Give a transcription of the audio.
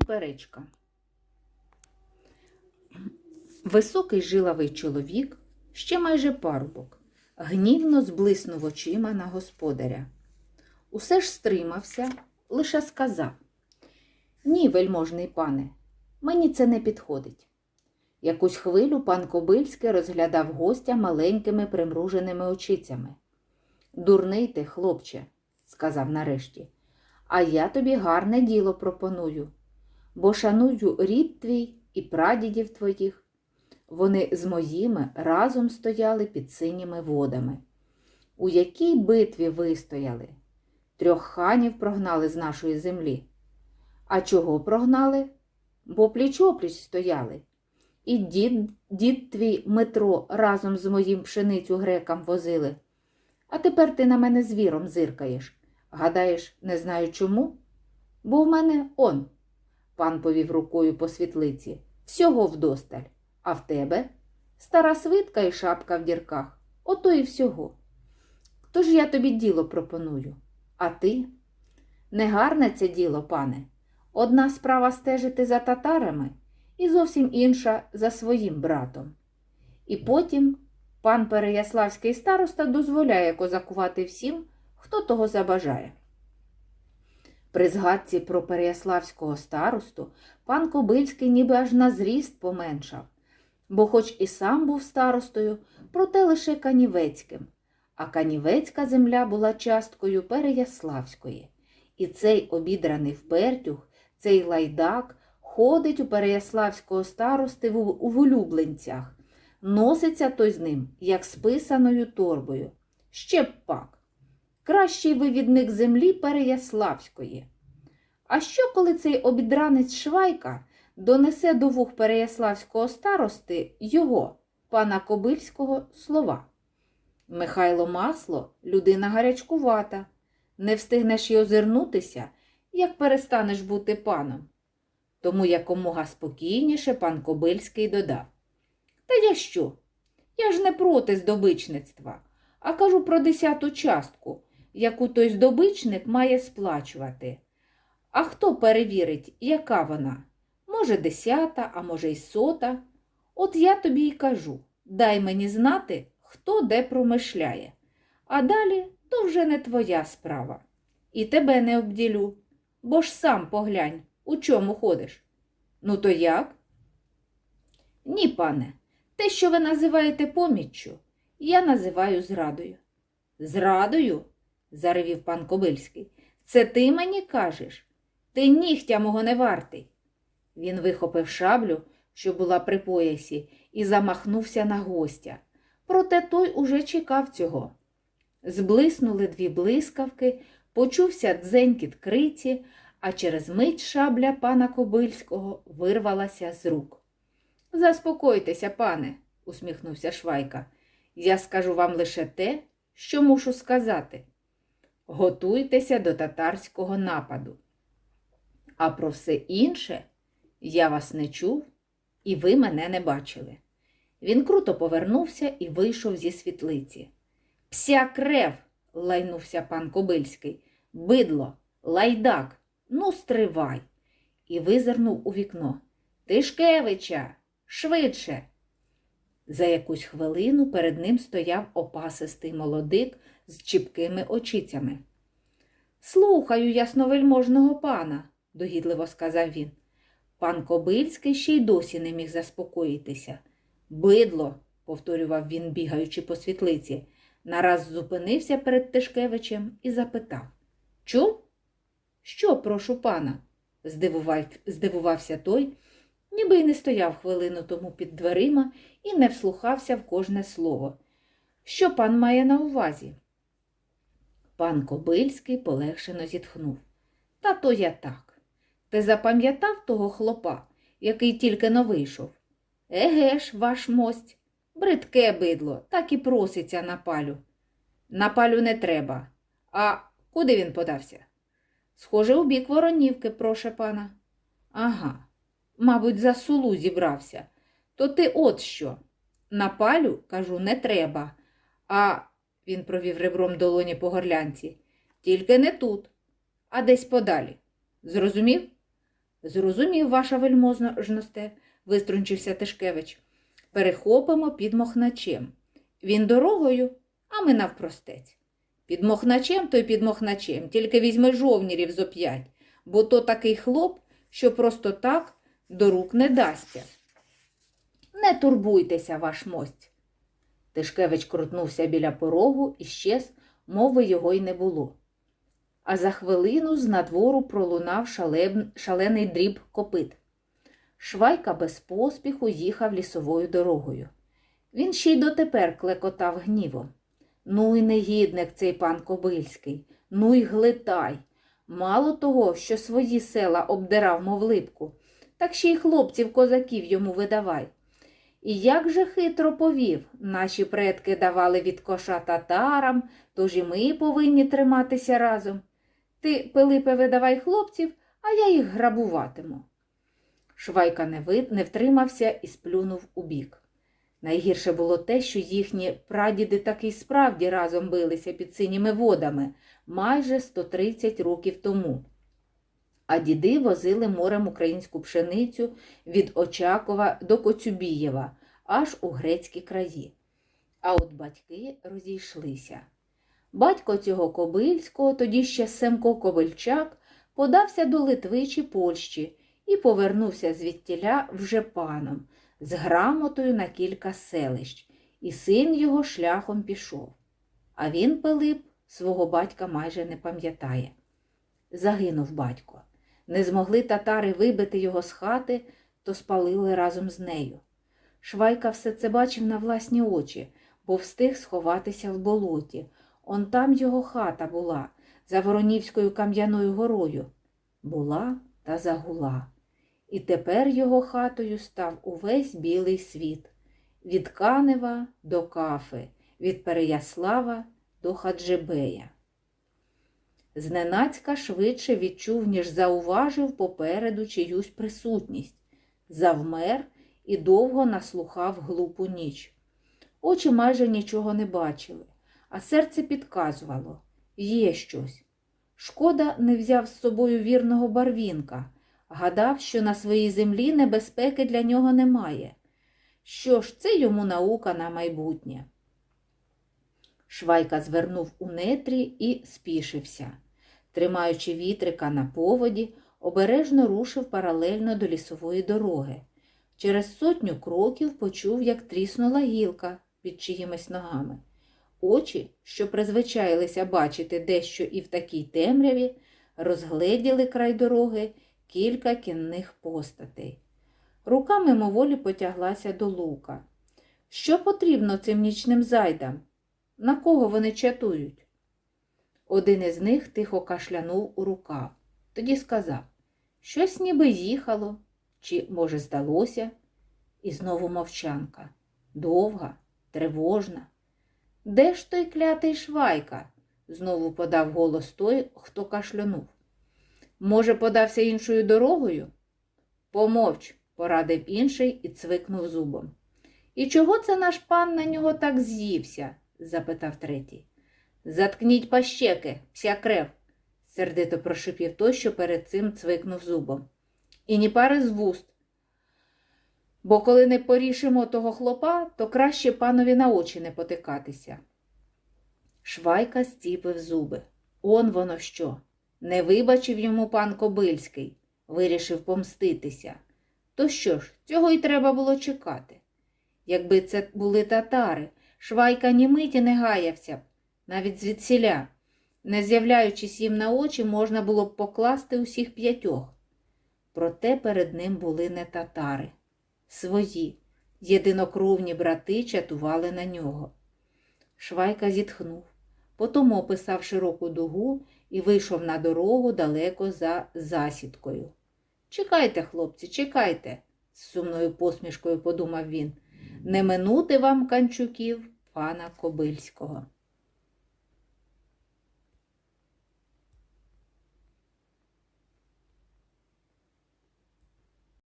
Суперечка. Високий жилавий чоловік, ще майже парубок, гнівно зблиснув очима на господаря. Усе ж стримався, лише сказав Ні, вельможний пане, мені це не підходить. Якусь хвилю пан Кобильський розглядав гостя маленькими примруженими очицями. Дурний ти, хлопче, сказав нарешті, а я тобі гарне діло пропоную, бо шаную рід твій і прадідів твоїх. Вони з моїми разом стояли під синіми водами. У якій битві вистояли? Трьох ханів прогнали з нашої землі. А чого прогнали? Бо пліч-опліч стояли. І дід, дід твій Метро разом з моїм пшеницю грекам возили. А тепер ти на мене звіром зиркаєш. Гадаєш, не знаю чому? Бо в мене он, пан повів рукою по світлиці, всього вдосталь. А в тебе стара свитка і шапка в дірках. Ото і всього. Тож я тобі діло пропоную. А ти? Негарне це діло, пане. Одна справа стежити за татарами і зовсім інша за своїм братом. І потім пан Переяславський староста дозволяє козакувати всім, хто того забажає. При згадці про Переяславського старосту пан Кобильський ніби аж на зріст поменшав, бо хоч і сам був старостою, проте лише канівецьким, а канівецька земля була часткою Переяславської. І цей обідраний впертюх, цей лайдак ходить у Переяславського старости в улюбленцях, носиться той з ним, як з писаною торбою. Ще б пак. Кращий вивідник землі Переяславської. А що, коли цей обідранець Швайка донесе до вух Переяславського старости його, пана Кобильського, слова? Михайло Масло людина гарячкувата. Не встигнеш й озирнутися, як перестанеш бути паном. Тому якомога спокійніше пан Кобильський додав. Та я що? Я ж не проти здобичництва, а кажу про десяту частку, яку той здобичник має сплачувати. А хто перевірить, яка вона? Може, десята, а може, й сота. От я тобі й кажу дай мені знати, хто де промишляє. А далі то вже не твоя справа. І тебе не обділю, бо ж сам поглянь, у чому ходиш. Ну, то як? Ні, пане, те, що ви називаєте поміччю, я називаю зрадою. Зрадою? Заревів пан Кобильський. Це ти мені кажеш? Ти нігтя мого не вартий. Він вихопив шаблю, що була при поясі, і замахнувся на гостя. Проте той уже чекав цього. Зблиснули дві блискавки, почувся дзенькіт криці, а через мить шабля пана Кобильського вирвалася з рук. Заспокойтеся, пане, усміхнувся Швайка. Я скажу вам лише те, що мушу сказати. Готуйтеся до татарського нападу. А про все інше я вас не чув, і ви мене не бачили. Він круто повернувся і вийшов зі світлиці. Пся крев, лайнувся пан Кобильський. Бидло, лайдак, ну стривай. І визирнув у вікно. Тишкевича, швидше. За якусь хвилину перед ним стояв опасистий молодик з чіпкими очицями. Слухаю, ясновельможного пана, догідливо сказав він. Пан Кобильський ще й досі не міг заспокоїтися. Бидло, повторював він, бігаючи по світлиці, нараз зупинився перед Тишкевичем і запитав Чув? Що, прошу пана? здивував, здивувався той, ніби й не стояв хвилину тому під дверима і не вслухався в кожне слово. Що пан має на увазі? Пан Кобильський полегшено зітхнув. Та то я так. Ти запам'ятав того хлопа, який тільки но вийшов? Еге ж, ваш мость, бридке бидло, так і проситься на палю. На палю не треба. А куди він подався? Схоже, у бік воронівки, проше пана. Ага, мабуть, за сулу зібрався. То ти от що? На палю, кажу, не треба. А він провів ребром долоні по горлянці. Тільки не тут, а десь подалі. Зрозумів? Зрозумів, ваша вельможносте, виструнчився Тишкевич. Перехопимо під мохначем. Він дорогою, а ми навпростець. Під мохначем, то й під мохначем, тільки візьми жовнірів зо п'ять, бо то такий хлоп, що просто так до рук не дасться. Не турбуйтеся, ваш мость. Тишкевич крутнувся біля порогу і щез, мови його й не було. А за хвилину з надвору пролунав шалеб... шалений дріб копит. Швайка без поспіху їхав лісовою дорогою. Він ще й дотепер клекотав гнівом. Ну й негідник цей пан Кобильський, ну й глитай. Мало того, що свої села обдирав, мов липку, так ще й хлопців козаків йому видавай. І як же хитро повів, наші предки давали від коша татарам, тож і ми повинні триматися разом. Ти, Пилипе, видавай хлопців, а я їх грабуватиму. Швайка не, вид, не втримався і сплюнув у бік. Найгірше було те, що їхні прадіди таки справді разом билися під синіми водами майже 130 років тому. А діди возили морем українську пшеницю від Очакова до Коцюбієва, аж у грецькі краї. А от батьки розійшлися. Батько цього Кобильського, тоді ще Семко Ковальчак, подався до Литви чи Польщі і повернувся звідтіля вже паном, з грамотою на кілька селищ, і син його шляхом пішов. А він, Пилип, свого батька майже не пам'ятає. Загинув батько. Не змогли татари вибити його з хати, то спалили разом з нею. Швайка все це бачив на власні очі, бо встиг сховатися в болоті. Он там його хата була, за Воронівською кам'яною горою. Була та загула. І тепер його хатою став увесь білий світ від Канева до Кафи, від Переяслава до Хаджибея. Зненацька швидше відчув, ніж зауважив попереду чиюсь присутність, завмер і довго наслухав глупу ніч. Очі майже нічого не бачили, а серце підказувало є щось. Шкода не взяв з собою вірного барвінка, гадав, що на своїй землі небезпеки для нього немає. Що ж, це йому наука на майбутнє. Швайка звернув у нетрі і спішився. Тримаючи вітрика на поводі, обережно рушив паралельно до лісової дороги. Через сотню кроків почув, як тріснула гілка під чиїмись ногами. Очі, що призвичаїлися бачити дещо і в такій темряві, розгледіли край дороги кілька кінних постатей. Рука мимоволі потяглася до лука. Що потрібно цим нічним зайдам? На кого вони чатують? Один із них тихо кашлянув у рукав. Тоді сказав щось ніби їхало, чи, може, здалося, і знову мовчанка. Довга, тривожна. Де ж той клятий швайка? знову подав голос той, хто кашлянув. Може, подався іншою дорогою? Помовч, порадив інший і цвикнув зубом. І чого це наш пан на нього так з'ївся? запитав третій. Заткніть пащеки, вся крев, сердито прошипів той, що перед цим цвикнув зубом. І ні пари з вуст. Бо коли не порішимо того хлопа, то краще панові на очі не потикатися. Швайка стіпив зуби. Он воно що. Не вибачив йому пан Кобильський, вирішив помститися. То що ж, цього й треба було чекати. Якби це були татари, Швайка ні миті не гаявся б, навіть звідсіля. Не з'являючись їм на очі, можна було б покласти усіх п'ятьох. Проте перед ним були не татари. Свої, єдинокровні брати чатували на нього. Швайка зітхнув, потім описав широку дугу і вийшов на дорогу далеко за засідкою. Чекайте, хлопці, чекайте, з сумною посмішкою подумав він. Не минути вам канчуків пана Кобильського.